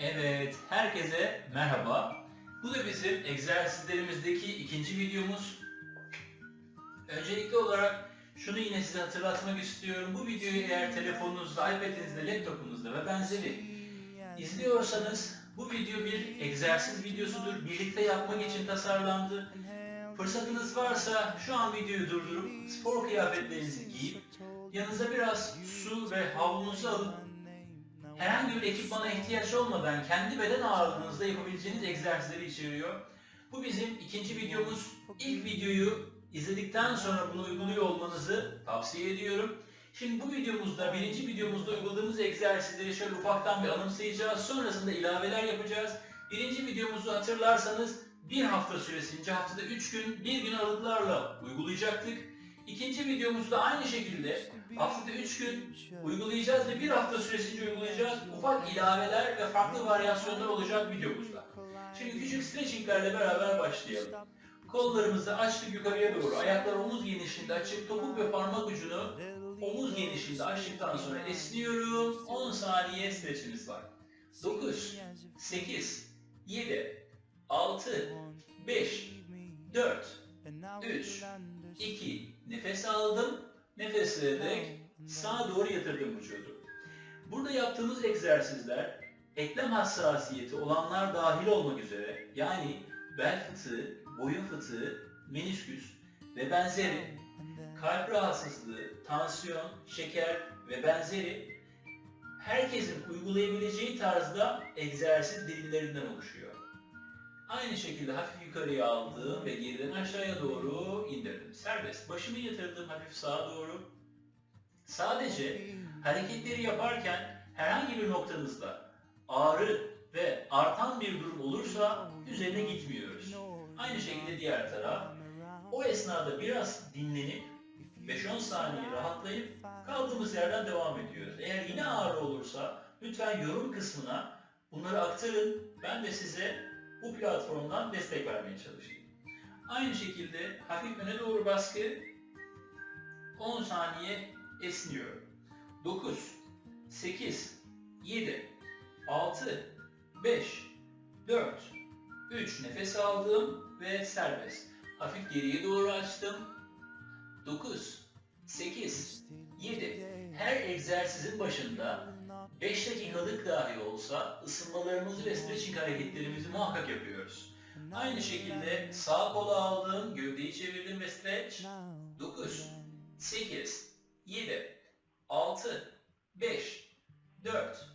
Evet, herkese merhaba. Bu da bizim egzersizlerimizdeki ikinci videomuz. Öncelikli olarak şunu yine size hatırlatmak istiyorum. Bu videoyu eğer telefonunuzda, iPad'inizde, laptopunuzda ve benzeri izliyorsanız bu video bir egzersiz videosudur. Birlikte yapmak için tasarlandı. Fırsatınız varsa şu an videoyu durdurup spor kıyafetlerinizi giyip yanınıza biraz su ve havlunuzu alıp herhangi bir ekipmana ihtiyaç olmadan kendi beden ağırlığınızda yapabileceğiniz egzersizleri içeriyor. Bu bizim ikinci videomuz. İlk videoyu izledikten sonra bunu uyguluyor olmanızı tavsiye ediyorum. Şimdi bu videomuzda, birinci videomuzda uyguladığımız egzersizleri şöyle ufaktan bir anımsayacağız. Sonrasında ilaveler yapacağız. Birinci videomuzu hatırlarsanız bir hafta süresince haftada 3 gün, bir gün aralıklarla uygulayacaktık. İkinci videomuzda aynı şekilde haftada 3 gün uygulayacağız ve bir hafta süresince uygulayacağız. Ufak ilaveler ve farklı varyasyonlar olacak videomuzda. Şimdi küçük stretchinglerle beraber başlayalım. Kollarımızı açtık yukarıya doğru. Ayaklar omuz genişliğinde açıp topuk ve parmak ucunu omuz genişliğinde açtıktan sonra esniyorum. 10 saniye stretchimiz var. 9, 8, 7, 6, 5, 4, 3, 2, nefes aldım. Nefes vererek sağa doğru yatırdım vücudu. Burada yaptığımız egzersizler eklem hassasiyeti olanlar dahil olmak üzere yani bel fıtığı, boyun fıtığı, menisküs ve benzeri kalp rahatsızlığı, tansiyon, şeker ve benzeri herkesin uygulayabileceği tarzda egzersiz dilimlerinden oluşuyor. Aynı şekilde hafif yukarıya aldım ve geriden aşağıya doğru indirdim. Serbest. Başımı yatırdım hafif sağa doğru. Sadece hareketleri yaparken herhangi bir noktanızda ağrı ve artan bir durum olursa üzerine gitmiyoruz. Aynı şekilde diğer taraf. O esnada biraz dinlenip 5-10 saniye rahatlayıp kaldığımız yerden devam ediyoruz. Eğer yine ağrı olursa lütfen yorum kısmına bunları aktarın. Ben de size bu platformdan destek vermeye çalışayım. Aynı şekilde hafif öne doğru baskı 10 saniye esniyorum. 9, 8, 7, 6, 5, 4, 3 nefes aldım ve serbest. Hafif geriye doğru açtım. 9, 8, 7. Her egzersizin başında 5 dakikalık dahi olsa ısınmalarımızı ve stretching hareketlerimizi muhakkak yapıyoruz. Aynı şekilde sağ kolu aldım, gövdeyi çevirdim ve stretch. 9, 8, 7, 6, 5, 4,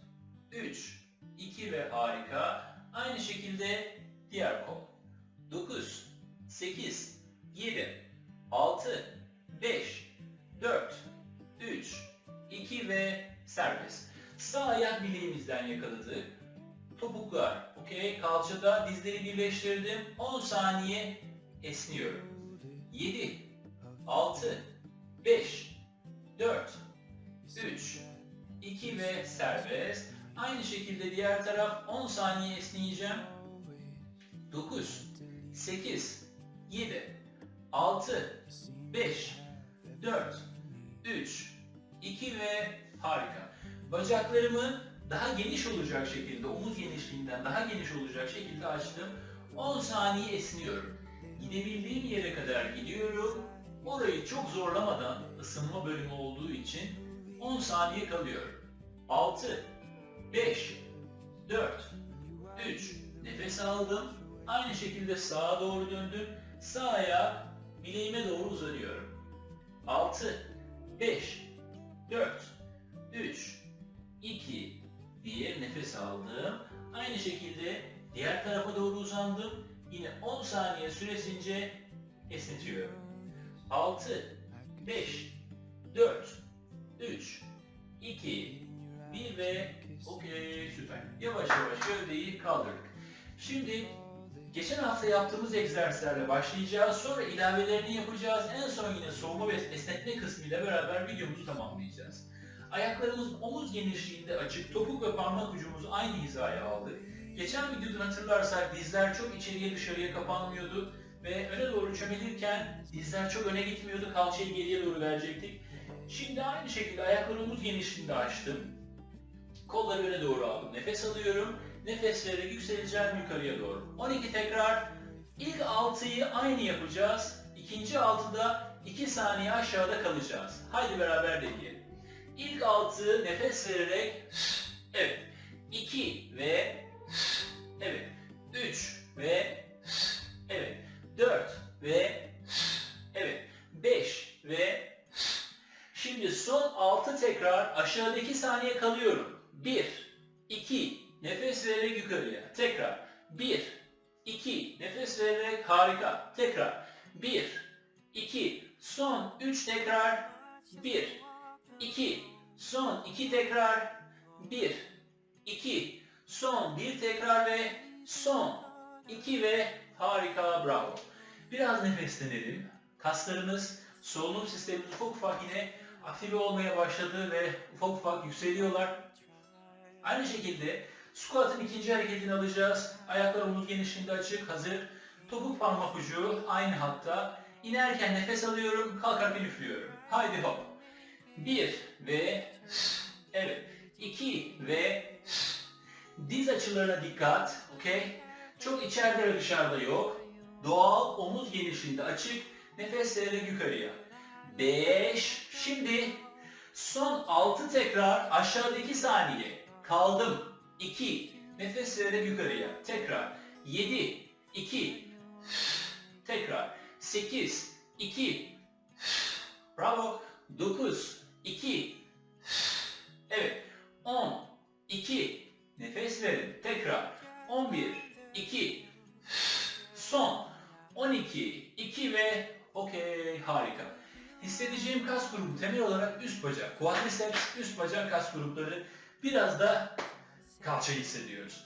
3, 2 ve harika. Aynı şekilde diğer kol. 9, 8, 7, 6, 5, 4, 3, 2 ve serbest. Sağ ayak bileğimizden yakaladık. Topuklar, okey. Kalçada dizleri birleştirdim. 10 saniye esniyorum. 7, 6, 5, 4, 3, 2 ve serbest. Aynı şekilde diğer taraf 10 saniye esneyeceğim. 9, 8, 7, 6, 5, 4, 3, 2 ve harika. Bacaklarımı daha geniş olacak şekilde, omuz genişliğinden daha geniş olacak şekilde açtım. 10 saniye esniyorum. Gidebildiğim yere kadar gidiyorum. Orayı çok zorlamadan ısınma bölümü olduğu için 10 saniye kalıyorum. 6, 5, 4, 3, nefes aldım. Aynı şekilde sağa doğru döndüm. Sağ ayağı bileğime doğru uzanıyorum. 6, 5, 4, 3, 2 diye nefes aldım. Aynı şekilde diğer tarafa doğru uzandım. Yine 10 saniye süresince esnetiyorum. 6, 5, 4, 3, 2, 1 ve okey süper. Yavaş yavaş gövdeyi kaldırdık. Şimdi geçen hafta yaptığımız egzersizlerle başlayacağız. Sonra ilavelerini yapacağız. En son yine soğuma ve esnetme kısmıyla beraber videomuzu tamamlayacağız. Ayaklarımız omuz genişliğinde açık, topuk ve parmak ucumuzu aynı hizaya aldık. Geçen videodan hatırlarsak dizler çok içeriye dışarıya kapanmıyordu ve öne doğru çömelirken dizler çok öne gitmiyordu, kalçayı geriye doğru verecektik. Şimdi aynı şekilde ayakları omuz genişliğinde açtım. Kolları öne doğru aldım. Nefes alıyorum. Nefes vererek yükseleceğim yukarıya doğru. 12 tekrar. İlk 6'yı aynı yapacağız. İkinci 6'da 2 saniye aşağıda kalacağız. Haydi beraber deneyelim. İlk 6 nefes vererek evet. 2 ve evet. 3 ve evet. 4 ve evet. 5 ve Şimdi son 6 tekrar aşağıda 2 saniye kalıyorum. 1, 2, nefes vererek yukarıya. Tekrar. 1, 2, nefes vererek harika. Tekrar. 1, 2, son 3 tekrar. 1, 2, son 2 tekrar. 1, 2, son 1 tekrar ve son 2 ve harika bravo. Biraz nefeslenelim. Kaslarımız, solunum sistemimiz ufak ufak yine aktive olmaya başladı ve ufak ufak yükseliyorlar. Aynı şekilde squat'ın ikinci hareketini alacağız. Ayaklar omuz genişliğinde açık, hazır. Topuk parmak ucu aynı hatta. İnerken nefes alıyorum, kalkarken üflüyorum. Haydi hop. Bir ve evet. iki ve diz açılarına dikkat. Okey? Çok içeride ve dışarıda yok. Doğal omuz genişliğinde açık. Nefes yukarıya. 5. Şimdi son 6 tekrar aşağıda 2 saniye. Kaldım. 2. Nefes yukarıya. Tekrar. 7. 2. Tekrar. 8. 2. Bravo. 9. 2. Evet. 10. 2. Nefes verin. Tekrar. 11. 2. Son. 12. 2 ve okey harika. Hissedeceğim kas grubu temel olarak üst bacak, quadriceps, üst bacak kas grupları biraz da kalça hissediyoruz.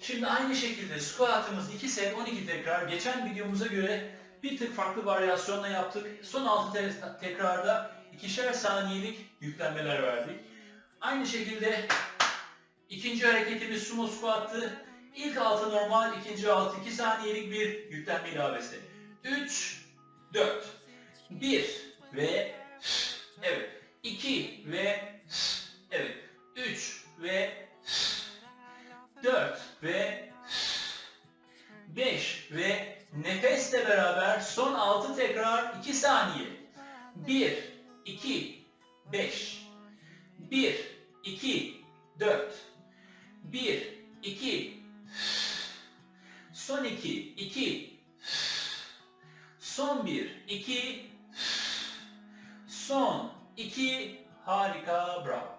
Şimdi aynı şekilde squat'ımız 2 set 12 tekrar geçen videomuza göre bir tık farklı varyasyonla yaptık. Son 6 te- tekrarda ikişer saniyelik yüklenmeler verdik. Aynı şekilde ikinci hareketimiz sumo squat'tı. İlk altı normal, ikinci altı 2 saniyelik bir yüklenme ilavesi. 3, 4, 1 ve evet 2 ve evet 3 ve 4 ve 5 ve nefesle beraber son 6 tekrar 2 saniye. 1 2 5 1 2 4 1 2 son 2 2 son 1 2 Son 2 harika bravo.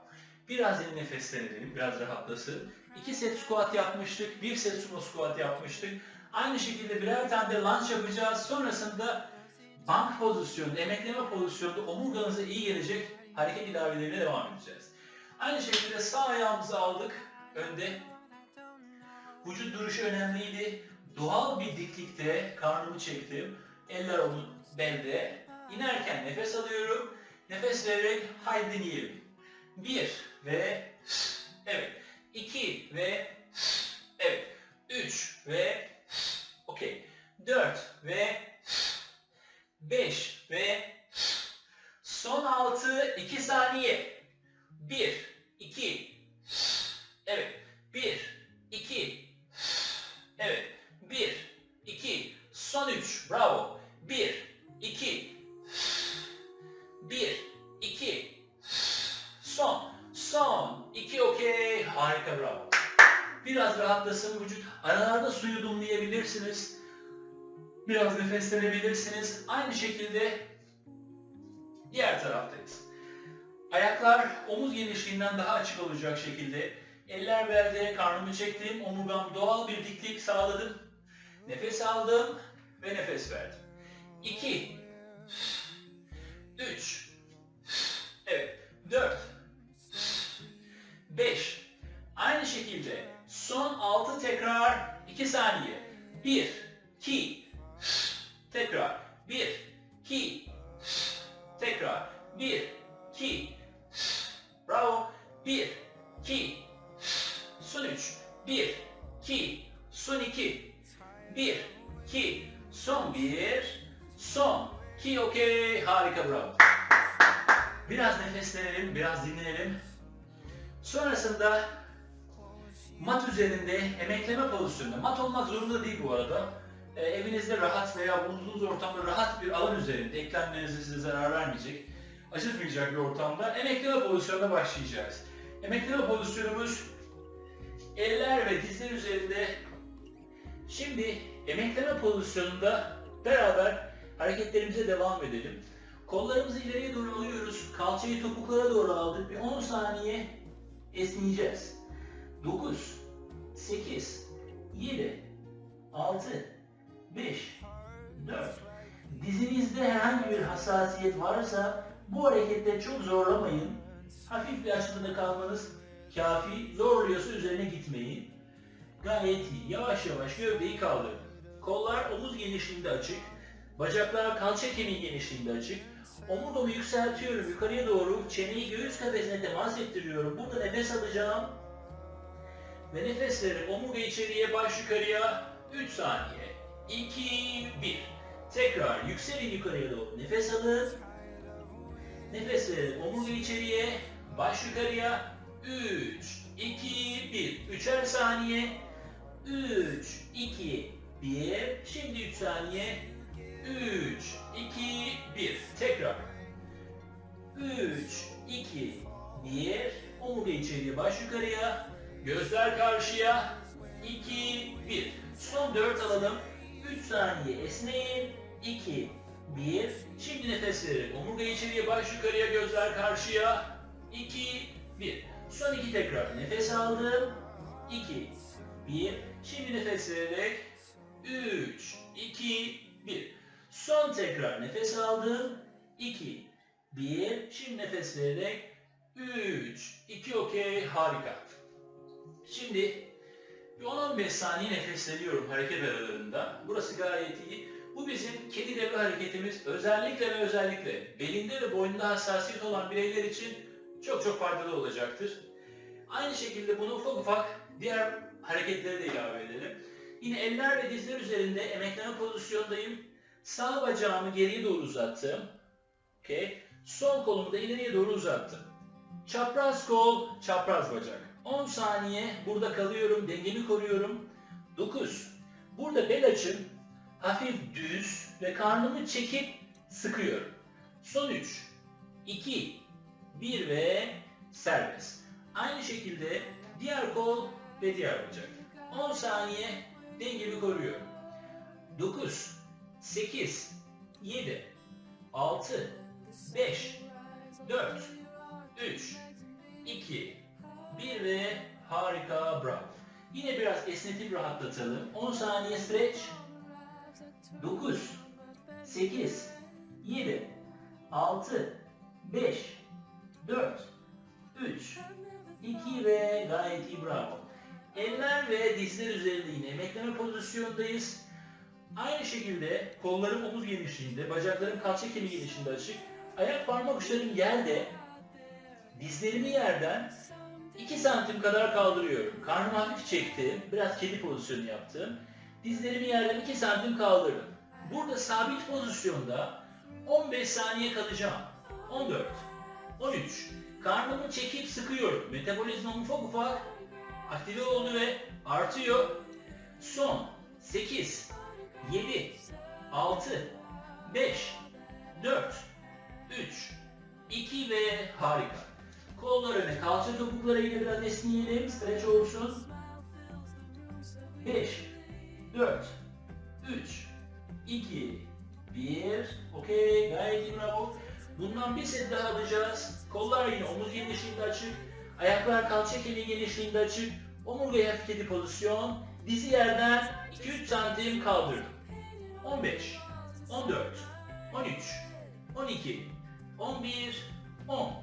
Biraz yine nefeslenelim, biraz rahatlasın. 2 set squat yapmıştık, 1 set sumo squat yapmıştık. Aynı şekilde birer tane de lunge yapacağız. Sonrasında bank pozisyonu, emekleme pozisyonunda omurganıza iyi gelecek hareket ilaveleriyle devam edeceğiz. Aynı şekilde sağ ayağımızı aldık önde. Vücut duruşu önemliydi. Doğal bir diklikte karnımı çektim. Eller omuz belde. İnerken nefes alıyorum. Nefes vererek haydi deneyelim. Bir ve evet. iki ve evet. Üç ve okey. Dört ve beş ve son altı iki saniye. Bir, iki, evet. Bir, iki, evet. Bir, iki, son üç. Bravo. Bir, iki, bir, iki, son, son, iki okey, harika bravo. Biraz rahatlasın vücut, aralarda suyu yudumlayabilirsiniz, biraz nefeslenebilirsiniz. Aynı şekilde diğer taraftayız. Ayaklar omuz genişliğinden daha açık olacak şekilde, eller belde, karnımı çektim, omurgam doğal bir diklik sağladım. Nefes aldım ve nefes verdim. 2 3 Evet. 4 5 Aynı şekilde son 6 tekrar 2 saniye. 1 2 Tekrar. 1 2 Tekrar. 1 2 Bravo. 1 2 Son 3 1 2 Son 2 1 2 Son 1 Son 2 okey. Harika. Bravo. Biraz nefeslenelim, biraz dinlenelim. Sonrasında mat üzerinde emekleme pozisyonunda, mat olmak zorunda değil bu arada. E, evinizde rahat veya bulunduğunuz ortamda rahat bir alan üzerinde, eklemlerinize size zarar vermeyecek, acıtmayacak bir ortamda emekleme pozisyonuna başlayacağız. Emekleme pozisyonumuz eller ve dizler üzerinde. Şimdi emekleme pozisyonunda beraber hareketlerimize devam edelim. Kollarımızı ileriye doğru alıyoruz. Kalçayı topuklara doğru aldık. Bir 10 saniye esneyeceğiz. 9, 8, 7, 6, 5, 4. Dizinizde herhangi bir hassasiyet varsa bu harekette çok zorlamayın. Hafif bir açıda kalmanız kafi. Zorluyorsa üzerine gitmeyin. Gayet iyi. Yavaş yavaş gövdeyi kaldırın. Kollar omuz genişliğinde açık. Bacaklar kalça kemiği genişliğinde açık. Omurgamı yükseltiyorum yukarıya doğru. Çeneyi göğüs kafesine temas ettiriyorum. Burada nefes alacağım. Ve nefes omurga içeriye baş yukarıya 3 saniye. 2, 1. Tekrar yükselin yukarıya doğru. Nefes alın. Nefes verip omurga içeriye baş yukarıya 3, 2, 1. Üçer saniye. 3, 2, 1. Şimdi 3 saniye. 3, 2, 1. Tekrar. 3, 2, 1. Omurga içeriye, baş yukarıya. Gözler karşıya. 2, 1. Son 4 alalım. 3 saniye esneyin. 2, 1. Şimdi nefes verin. Omurga içeriye, baş yukarıya, gözler karşıya. 2, 1. Son 2 tekrar. Nefes aldım. 2, 1. Şimdi nefes vererek 3, 2, 1. Son tekrar nefes aldım. 2, 1. Şimdi nefes vererek 3, 2 okey harika. Şimdi bir 10-15 saniye nefesleniyorum hareket aralarında. Burası gayet iyi. Bu bizim kedi devre hareketimiz. Özellikle ve özellikle belinde ve boynunda hassasiyet olan bireyler için çok çok faydalı olacaktır. Aynı şekilde bunu ufak ufak diğer hareketlere de ilave edelim. Yine eller ve dizler üzerinde emekleme pozisyondayım. Sağ bacağımı geriye doğru uzattım. Okay. Sol kolumu da ileriye doğru uzattım. Çapraz kol, çapraz bacak. 10 saniye burada kalıyorum, dengemi koruyorum. 9. Burada bel açım hafif düz ve karnımı çekip sıkıyorum. Son 3, 2, 1 ve serbest. Aynı şekilde diğer kol ve diğer bacak. 10 saniye dengemi koruyorum. 9, 8, 7, 6, 5, 4, 3, 2, 1 ve harika bravo. Yine biraz esnetip rahatlatalım. 10 saniye stretch. 9, 8, 7, 6, 5, 4, 3, 2 ve gayet iyi bravo. Eller ve dizler üzerinde yine emekleme pozisyondayız. Aynı şekilde kollarım omuz genişliğinde, bacaklarım kalça kemiği genişliğinde açık. Ayak parmak uçlarım yerde, dizlerimi yerden 2 santim kadar kaldırıyorum. Karnımı hafif çektim, biraz kedi pozisyonu yaptım. Dizlerimi yerden 2 santim kaldırdım. Burada sabit pozisyonda 15 saniye kalacağım. 14, 13. Karnımı çekip sıkıyorum. Metabolizmam ufak ufak aktive oldu ve artıyor. Son 8, 7, 6, 5, 4, 3, 2 ve harika. Kollar öne, kalça topuklara yine biraz esneyelim, stretch olsun. 5, 4, 3, 2, 1. Okey, gayet iyi bravo. Bundan bir set daha alacağız. Kollar yine omuz genişliğinde açık. Ayaklar kalça kemiği genişliğinde açık. Omurgaya hafif kedi pozisyon. Dizi yerden 2-3 santim kaldırdım. 15, 14, 13, 12, 11, 10,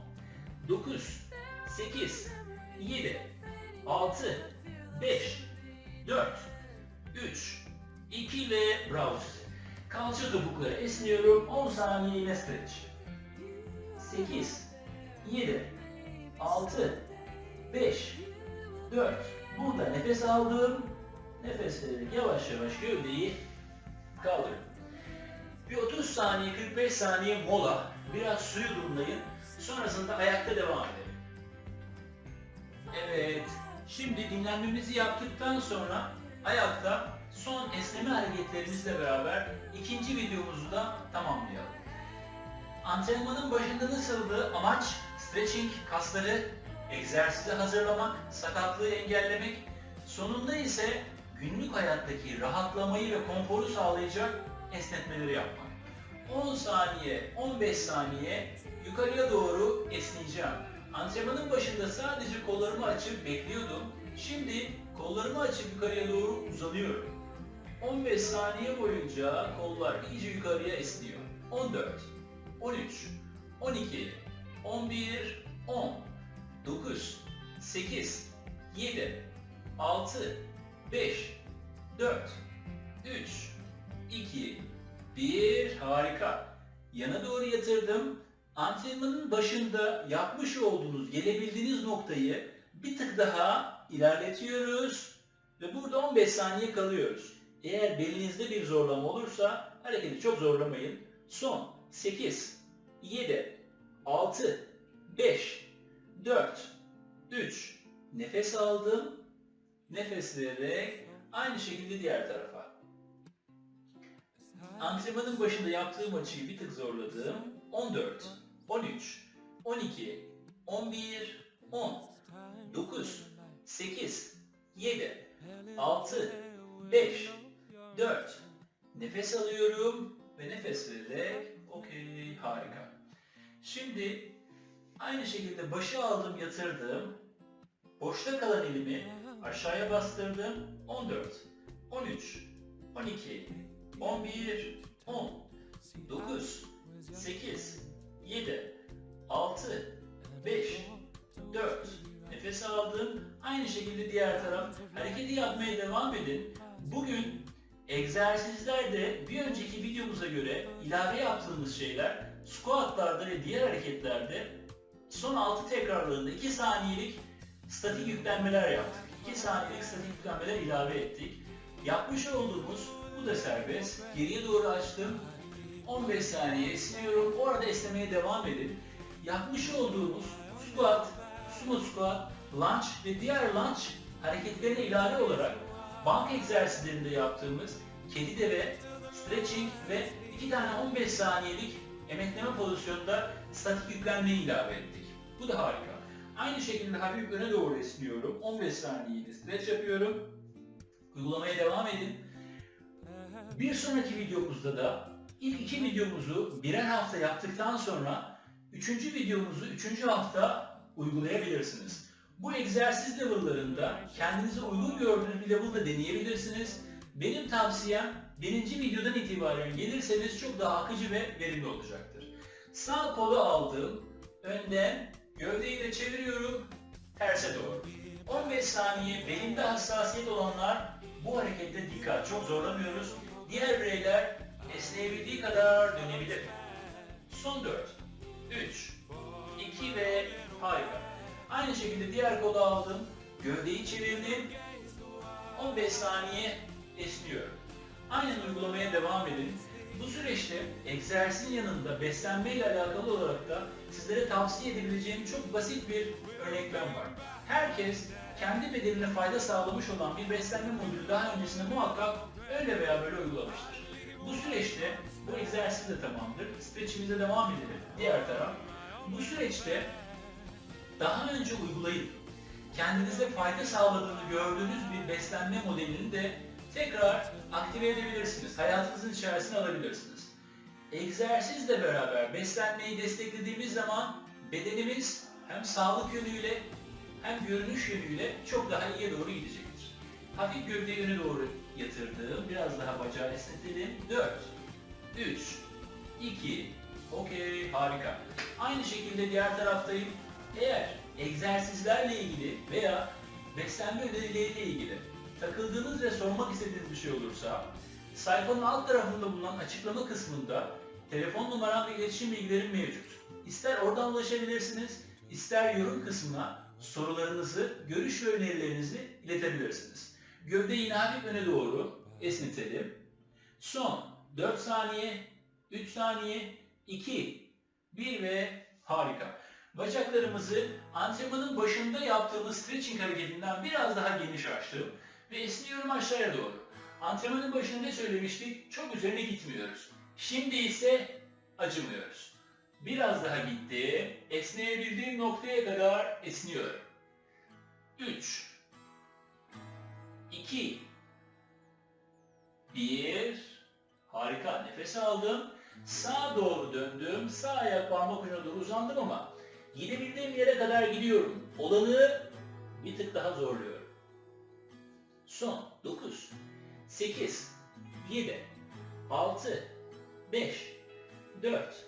9, 8, 7, 6, 5, 4, 3, 2 ve bravo size. Kalça topukları esniyorum. 10 saniye yine stretch. 8, 7, 6, 5, 4. Burada nefes aldım. Nefes yavaş yavaş gövdeyi kaldırın. Bir 30 saniye, 45 saniye mola. Biraz suyu durumlayın. Sonrasında ayakta devam edelim. Evet. Şimdi dinlenmemizi yaptıktan sonra ayakta son esneme hareketlerimizle beraber ikinci videomuzu da tamamlayalım. Antrenmanın başında nasıldı? Amaç stretching, kasları egzersize hazırlamak, sakatlığı engellemek. Sonunda ise günlük hayattaki rahatlamayı ve konforu sağlayacak esnetmeleri yapmak. 10 saniye, 15 saniye yukarıya doğru esneyeceğim. Antrenmanın başında sadece kollarımı açıp bekliyordum. Şimdi kollarımı açıp yukarıya doğru uzanıyorum. 15 saniye boyunca kollar iyice yukarıya esniyor. 14, 13, 12, 11, 10, 9, 8, 7, 6, 5, 4, 3, 2, 1. Harika. Yana doğru yatırdım. Antrenmanın başında yapmış olduğunuz, gelebildiğiniz noktayı bir tık daha ilerletiyoruz. Ve burada 15 saniye kalıyoruz. Eğer belinizde bir zorlama olursa hareketi çok zorlamayın. Son 8, 7, 6, 5, 4, 3, nefes aldım. Nefes vererek aynı şekilde diğer tarafa. Antrenmanın başında yaptığım açıyı bir tık zorladım. 14, 13, 12, 11, 10, 9, 8, 7, 6, 5, 4. Nefes alıyorum ve nefes vererek okey harika. Şimdi aynı şekilde başı aldım yatırdım. Boşta kalan elimi aşağıya bastırdım. 14, 13, 12, 11, 10, 9, 8, 7, 6, 5, 4. Nefes aldım. Aynı şekilde diğer taraf. Hareketi yapmaya devam edin. Bugün egzersizlerde bir önceki videomuza göre ilave yaptığımız şeyler squatlarda ve diğer hareketlerde son 6 tekrarlarında 2 saniyelik statik yüklenmeler yaptık. 2 saniyelik statik yüklenmeler ilave ettik. Yapmış olduğumuz bu da serbest. Geriye doğru açtım. 15 saniye esniyorum. Orada esnemeye devam edin. Yapmış olduğumuz squat, sumo squat, lunge ve diğer lunge hareketlerine ilave olarak bank egzersizlerinde yaptığımız kedi deve, stretching ve iki tane 15 saniyelik emekleme pozisyonunda statik yüklenmeyi ilave ettik. Bu da harika. Aynı şekilde hafif öne doğru esniyorum. 15 saniyede stretch yapıyorum. Uygulamaya devam edin. Bir sonraki videomuzda da ilk iki videomuzu birer hafta yaptıktan sonra üçüncü videomuzu üçüncü hafta uygulayabilirsiniz. Bu egzersiz level'larında kendinize uygun gördüğünüz bir level'da deneyebilirsiniz. Benim tavsiyem birinci videodan itibaren gelirseniz çok daha akıcı ve verimli olacaktır. Sağ kolu aldım, önden gövdeyi de çeviriyorum, terse doğru. 15 saniye belimde hassasiyet olanlar bu harekette dikkat, çok zorlamıyoruz. Diğer bireyler esneyebildiği kadar dönebilir. Son 4, 3, 2 ve harika. Aynı şekilde diğer kolu aldım, gövdeyi çevirdim, 15 saniye esniyorum. Aynen uygulamaya devam edin. Bu süreçte egzersizin yanında beslenme ile alakalı olarak da sizlere tavsiye edebileceğim çok basit bir örneklem var. Herkes kendi bedenine fayda sağlamış olan bir beslenme modülü daha öncesinde muhakkak öyle veya böyle uygulamıştır. Bu süreçte bu egzersiz de tamamdır. Stretchimize devam edelim. Diğer taraf. Bu süreçte daha önce uygulayıp kendinize fayda sağladığını gördüğünüz bir beslenme modelini de tekrar aktive edebilirsiniz. Hayatınızın içerisine alabilirsiniz. Egzersizle beraber beslenmeyi desteklediğimiz zaman bedenimiz hem sağlık yönüyle hem görünüş yönüyle çok daha iyiye doğru gidecektir. Hafif gövdeyi öne doğru yatırdım. Biraz daha bacağı esnetelim. 4, 3, 2, okey harika. Aynı şekilde diğer taraftayım. Eğer egzersizlerle ilgili veya beslenme önerileriyle ilgili takıldığınız ve sormak istediğiniz bir şey olursa sayfanın alt tarafında bulunan açıklama kısmında telefon numaram ve iletişim bilgilerim mevcut. İster oradan ulaşabilirsiniz, ister yorum kısmına sorularınızı, görüş ve önerilerinizi iletebilirsiniz. Gövdeyi hafif öne doğru esnetelim. Son 4 saniye, 3 saniye, 2, 1 ve harika. Bacaklarımızı antrenmanın başında yaptığımız stretching hareketinden biraz daha geniş açtım ve esniyorum aşağıya doğru. Antrenmanın başında ne söylemiştik? Çok üzerine gitmiyoruz. Şimdi ise acımıyoruz. Biraz daha gitti. Esneyebildiğim noktaya kadar esniyorum. 3 2 1 Harika. Nefes aldım. Sağa doğru döndüm. Sağ ayak parmak ucuna doğru uzandım ama gidebildiğim yere kadar gidiyorum. Olanı bir tık daha zorluyorum. Son 9 8 7 6 5 4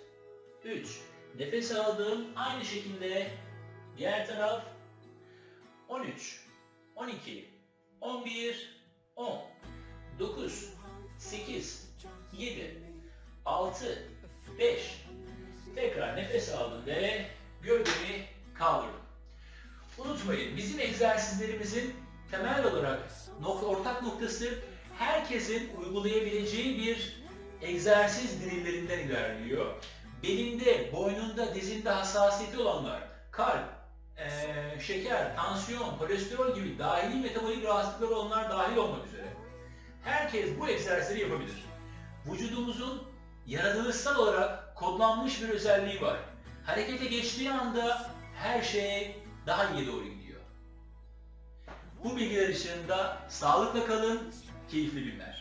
3 Nefes aldım. Aynı şekilde diğer taraf 13 12 11 10 9 8 7 6 5 Tekrar nefes aldım ve gövdemi kaldırdım. Unutmayın bizim egzersizlerimizin temel olarak nok- ortak noktası herkesin uygulayabileceği bir egzersiz dirillerinden ilerliyor. Belinde, boynunda, dizinde hassasiyeti olanlar, kalp, eee, şeker, tansiyon, kolesterol gibi dahili metabolik rahatsızlıkları olanlar dahil olmak üzere. Herkes bu egzersizleri yapabilir. Vücudumuzun yaratılışsal olarak kodlanmış bir özelliği var. Harekete geçtiği anda her şey daha iyiye doğru gidiyor. Bu bilgiler ışığında sağlıkla kalın, keyifli günler.